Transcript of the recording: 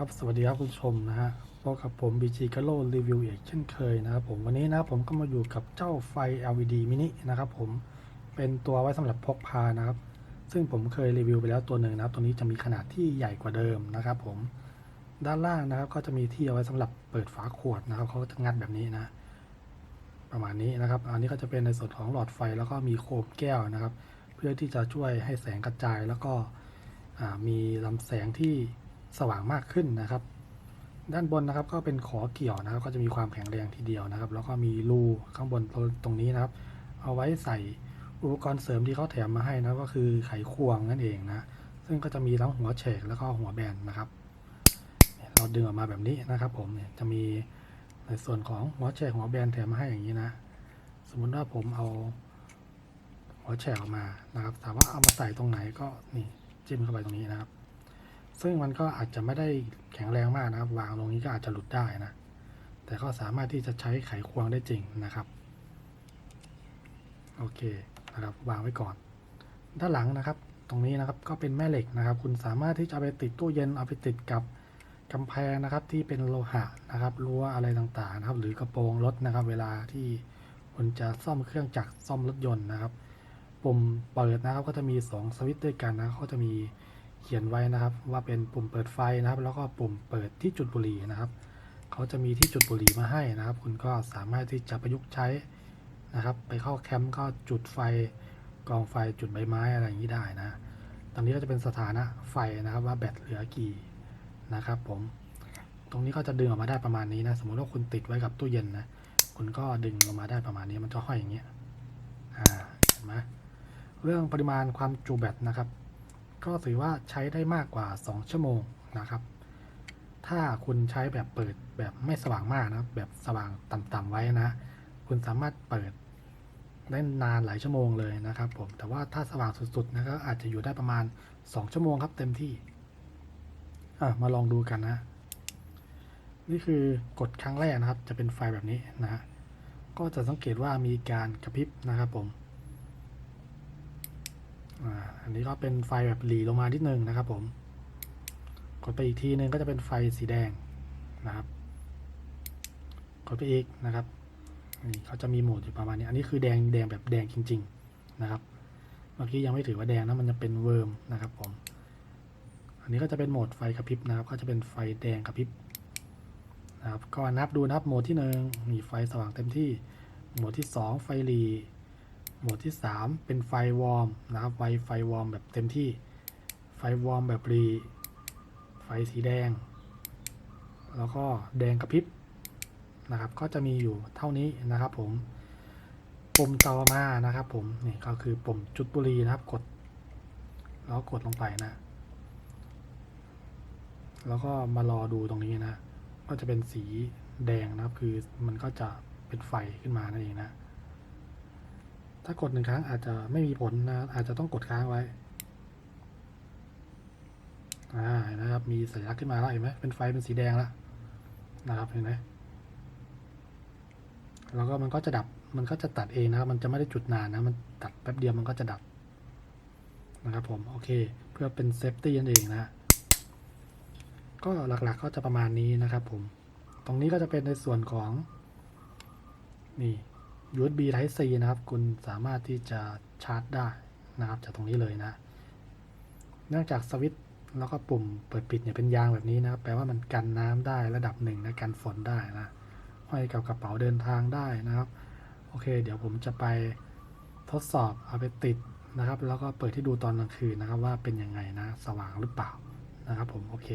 ครับ สวัสดีครับคุณผู้ชมนะฮะพบกับผม BG g a l o รีวิวอีกเช่นเคยนะครับผมวันนี้นะผมก็มาอยู่กับเจ้าไฟ LED mini นะครับผมเป็นตัวไว้สำหรับพกพานะครับ ซึ่งผมเคยรีวิวไปแล้วตัวหนึ่งนะครับตัวนี้จะมีขนาดที่ใหญ่กว่าเดิมนะครับผมด้านล่างนะครับก็จะมีที่เอาไว้สำหรับเปิดฝาขวดนะครับเขาก็จะงัดแบบนี้นะ ประมาณนี้นะครับ อันนี้ก็จะเป็นในส่วนของหลอดไฟแล้วก็มีโคมแก้วนะครับ เพื่อที่จะช่วยให้แสงกระจายแล้วก็มีลำแสงที่ สว่างมากขึ้นนะครับ ด้านบนนะครับก็เป็นขอเกี่ยวนะครับ ก็จะมีความแข็งแรงทีเดียวนะครับ แล้วก็มีรูข้างบนตรงนี้นะครับ เอาไว้ใส่อุปกรณ์เสริมที่เขาแถมมาให้นะก็คือไขควงนั่นเองนะซึ่งก็จะมีทั้งหัวเฉกแล้วก็หัวแบนนะครับเนี่ยเราดึงออกมาแบบนี้นะครับ ผมเนี่ยจะมีในส่วนของหัวเฉกหัวแบนแถมมาให้อย่างนี้นะ สมมุติว่าผมเอาหัวแฉกออกมานะครับถามว่าเอามาใส่ตรงไหนก็นี่จิ้มเข้าไปตรงนี้นะครับ ซึ่งมันก็อาจจะไม่ได้แข็งแรงมากนะครับ วางตรงนี้ก็อาจจะหลุดได้นะ แต่ก็สามารถที่จะใช้ไขควงได้จริงนะครับ โอเคนะครับ วางไว้ก่อน ด้านหลังนะครับ ตรงนี้นะครับก็เป็นแม่เหล็กนะครับ คุณสามารถที่จะไปติดตู้เย็นเอาไปติดกับกำแพงนะครับที่เป็นโลหะนะครับรั้วอะไรต่างๆนะครับ หรือกระโปรงรถนะครับ เวลาที่คุณจะซ่อมเครื่องจักรซ่อมรถยนต์นะครับ ปุ่มเปิดนะครับก็จะมี 2 สวิตช์ด้วยกันนะเขาจะมี เขียนไว้นะครับ ว่าเป็นปุ่มเปิดไฟนะครับ แล้วก็ปุ่มเปิดที่จุดบุหรี่นะครับ เขาจะมีที่จุดบุหรี่มาให้นะครับ คุณก็สามารถที่จะประยุกต์ใช้นะครับ ไปเข้าแคมป์ก็จุดไฟกองไฟจุดใบไม้อะไรอย่างนี้ได้นะตรงนี้ก็จะเป็นสถานะไฟนะครับว่าแบตเหลือกี่นะครับผม ตรงนี้ก็จะดึงออกมาได้ประมาณนี้นะ สมมติว่าคุณติดไว้กับตู้เย็นนะ คุณก็ดึงออกมาได้ประมาณนี้ มันจะห้อยอย่างเงี้ย อ่า เห็นไหมเรื่องปริมาณความจุแบตนะครับ ก็ถือว่าใช้ได้มากกว่า 2 ชั่วโมงนะครับ ถ้าคุณใช้แบบเปิดแบบไม่สว่างมากนะแบบสว่างต่ำๆไว้นะ คุณสามารถเปิดได้นานหลายชั่วโมงเลยนะครับผม แต่ว่าถ้าสว่างสุดๆนะก็อาจจะอยู่ได้ประมาณ 2 ชั่วโมงครับเต็มที่ อะมาลองดูกันนะ นี่คือกดครั้งแรกนะครับ จะเป็นไฟแบบนี้นะฮะก็จะสังเกตว่ามีการกระพริบนะครับผม อันนี้ก็เป็นไฟแบบหลีลงมานิดนึงนะครับ ผม กดไปอีกทีนึงก็จะเป็นไฟสีแดงนะครับ กดไปอีกนะครับนี่เขาจะมีโหมดอยู่ประมาณนี้ อันนี้คือแดงแดงแบบแดงจริง ๆนะครับ เมื่อกี้ยังไม่ถือว่าแดงนะมันจะเป็นเวิร์มนะครับ ผม อันนี้ก็จะเป็นโหมดไฟกระพริบนะครับ ก็จะเป็นไฟแดงกระพริบนะครับ ก็นับดูนะครับโหมดที่หนึ่งมีไฟสว่างเต็มที่ โหมดที่สองไฟหลี โหมดที่ 3 เป็นไฟวอร์มนะครับไฟไฟวอร์มแบบเต็มที่ ไฟวอร์มแบบรี ไฟสีแดง แล้วก็แดงกระพริบนะครับ ก็จะมีอยู่เท่านี้นะครับผม ปุ่มต่อมานะครับผม นี่ก็คือปุ่มจุดบุหรีนะครับ กด แล้วกดลงไปนะ แล้วก็มารอดูตรงนี้นะ ก็จะเป็นสีแดงนะครับ คือมันก็จะเป็นไฟขึ้นมานั่นเองนะ ถ้ากดหนึ่งครั้งอาจจะไม่มีผลนะ อาจจะต้องกดค้างไว้ อ่านะครับ มีสัญลักษณ์ขึ้นมาแล้วเห็นไหมเป็นไฟเป็นสีแดงแล้วนะครับเห็นไหมแล้วก็มันก็จะดับ มันก็จะตัดเองนะครับ มันจะไม่ได้จุดนานนะ มันตัดแป๊บเดียวมันก็จะดับนะครับผม โอเค เพื่อเป็นเซฟตี้นั่นเองนะก็หลักๆก็จะประมาณนี้นะครับผม ตรงนี้ก็จะเป็นในส่วนของ นี่ USB Type C นะครับ คุณสามารถที่จะชาร์จได้นะครับ จากตรงนี้เลยนะ เนื่องจากสวิตช์แล้วก็ปุ่มเปิดปิดเนี่ยเป็นยางแบบนี้นะครับแปลว่ามันกันน้ำได้ระดับหนึ่งและกันฝนได้นะห้อยกับกระเป๋าเดินทางได้นะครับ โอเค เดี๋ยวผมจะไปทดสอบเอาไปติดนะครับ แล้วก็เปิดให้ดูตอนกลางคืนนะครับ ว่าเป็นยังไงนะ สว่างหรือเปล่านะครับ ผมโอเค